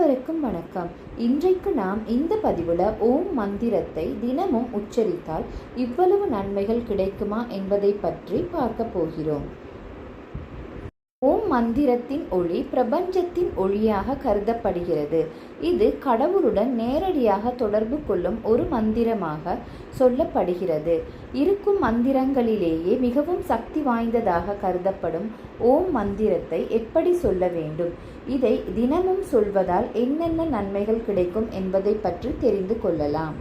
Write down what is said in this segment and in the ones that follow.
அனைவருக்கும் வணக்கம். இன்றைக்கு நாம் இந்த பதிவில் ஓம் மந்திரத்தை தினமும் உச்சரித்தால் இவ்வளவு நன்மைகள் கிடைக்குமா என்பதை பற்றி பார்க்க போகிறோம். ஓம் மந்திரத்தின் ஒளி பிரபஞ்சத்தின் ஒளியாக கருதப்படுகிறது. இது கடவுளுடன் நேரடியாக தொடர்பு கொள்ளும் ஒரு மந்திரமாக சொல்லப்படுகிறது. இருக்கும் மந்திரங்களிலேயே மிகவும் சக்தி வாய்ந்ததாக கருதப்படும் ஓம் மந்திரத்தை எப்படி சொல்ல வேண்டும்? இதை தினமும் சொல்வதால் என்னென்ன நன்மைகள் கிடைக்கும் என்பதை பற்றி தெரிந்து கொள்ளலாம்.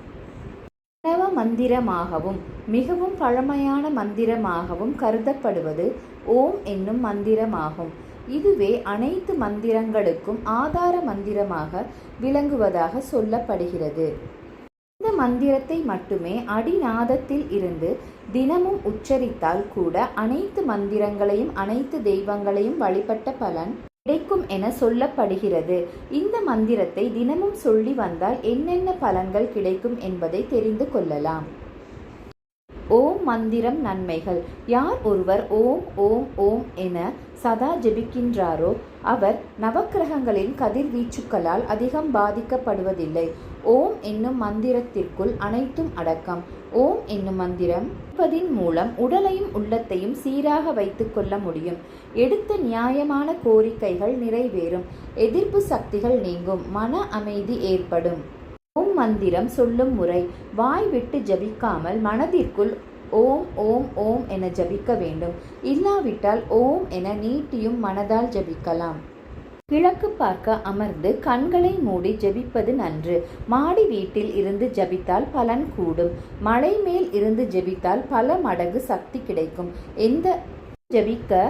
பிரணவ மந்திரமாகவும் மிகவும் பழமையான மந்திரமாகவும் கருதப்படுவது ஓம் என்னும் மந்திரமாகும். இதுவே அனைத்து மந்திரங்களுக்கும் ஆதார மந்திரமாக விளங்குவதாக சொல்லப்படுகிறது. இந்த மந்திரத்தை மட்டுமே அடிநாதத்தில் இருந்து தினமும் உச்சரித்தால் கூட அனைத்து மந்திரங்களையும் அனைத்து தெய்வங்களையும் வழிபட்ட பலன் கிடைக்கும் என சொல்லப்படுகிறது. இந்த மந்திரத்தை தினமும் சொல்லி வந்தால் என்னென்ன பலன்கள் கிடைக்கும் என்பதை தெரிந்து கொள்ளலாம். ஓம் மந்திரம் நன்மைகள். யார் ஒருவர் ஓம் ஓம் ஓம் என சதா ஜெபிக்கின்றாரோ அவர் நவக்கிரகங்களின் கதிர்வீச்சுக்களால் அதிகம் பாதிக்கப்படுவதில்லை. ஓம் என்னும் மந்திரத்திற்குள் அனைத்தும் அடக்கம். ஓம் என்னும் மந்திரம் ஜபிப்பதின் மூலம் உடலையும் உள்ளத்தையும் சீராக வைத்துக் கொள்ள முடியும். எடுத்த நியாயமான கோரிக்கைகள் நிறைவேறும். எதிர்ப்பு சக்திகள் நீங்கும். மன அமைதி ஏற்படும். ஓம் மந்திரம் சொல்லும் முறை. வாய் விட்டு ஜபிக்காமல் மனதிற்குள் ஓம் ஓம் ஓம் என ஜபிக்க வேண்டும். இல்லாவிட்டால் ஓம் என நீட்டியும் மனதால் ஜபிக்கலாம். கிழக்கு பார்க்க அமர்ந்து கண்களை மூடி ஜெபிப்பது நன்று. மாடி வீட்டில் இருந்து ஜபித்தால் பலன் கூடும். மலை மேல் இருந்து ஜெபித்தால் பல மடங்கு சக்தி கிடைக்கும். எந்த ஜபிக்க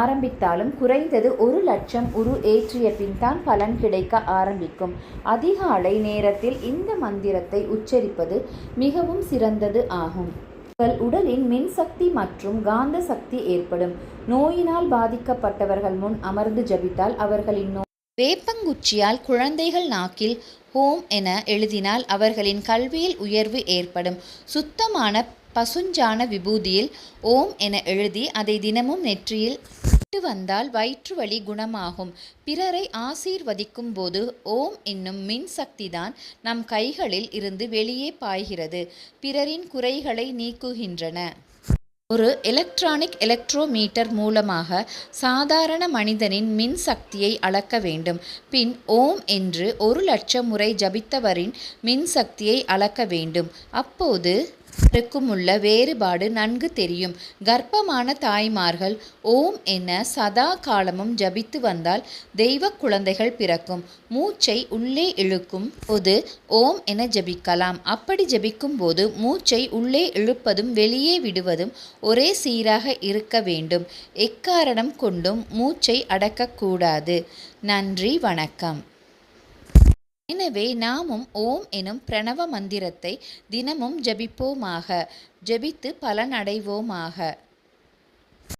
ஆரம்பித்தாலும் குறைந்தது ஒரு லட்சம் உரு ஏற்றிய பின் தான் பலன் கிடைக்க ஆரம்பிக்கும். அதிகாலை நேரத்தில் இந்த மந்திரத்தை உச்சரிப்பது மிகவும் சிறந்தது ஆகும். உங்கள் உடலின் மின்சக்தி மற்றும் காந்த சக்தி ஏற்படும். நோயினால் பாதிக்கப்பட்டவர்கள் முன் அமர்ந்து ஜபித்தால் அவர்களின் நோய் வேப்பங்குச்சியால் குழந்தைகள் நாக்கில் ஹோம் என எழுதினால் அவர்களின் கல்வியில் உயர்வு ஏற்படும். சுத்தமான பசுஞ்சான விபூதியில் ஓம் என எழுதி அதை தினமும் நெற்றியில் விட்டு வந்தால் வயிற்று வலி குணமாகும். பிறரை ஆசீர்வதிக்கும் போது ஓம் என்னும் மின் சக்திதான் நம் கைகளில் இருந்து வெளியே பாய்கிறது. பிறரின் குறைகளை நீக்குகின்றன. ஒரு எலக்ட்ரானிக் எலக்ட்ரோமீட்டர் மூலமாக சாதாரண மனிதனின் மின் சக்தியை அளக்க வேண்டும். பின் ஓம் என்று ஒரு லட்சம் முறை ஜபித்தவரின் மின் சக்தியை அளக்க வேண்டும். அப்போது உள்ள வேறுபாடு நன்கு தெரியும். கர்ப்பமான தாய்மார்கள் ஓம் என சதா காலமும் ஜபித்து வந்தால் தெய்வ குழந்தைகள் பிறக்கும். மூச்சை உள்ளே இழுக்கும் போது ஓம் என ஜபிக்கலாம். அப்படி ஜபிக்கும் போது மூச்சை உள்ளே இழுப்பதும் வெளியே விடுவதும் ஒரே சீராக இருக்க வேண்டும். எக்காரணம் கொண்டும் மூச்சை அடக்கக்கூடாது. நன்றி வணக்கம். எனவே நாமும் ஓம் எனும் பிரணவ மந்திரத்தை தினமும் ஜபிப்போமாக. ஜபித்து பலனடைவோமாக.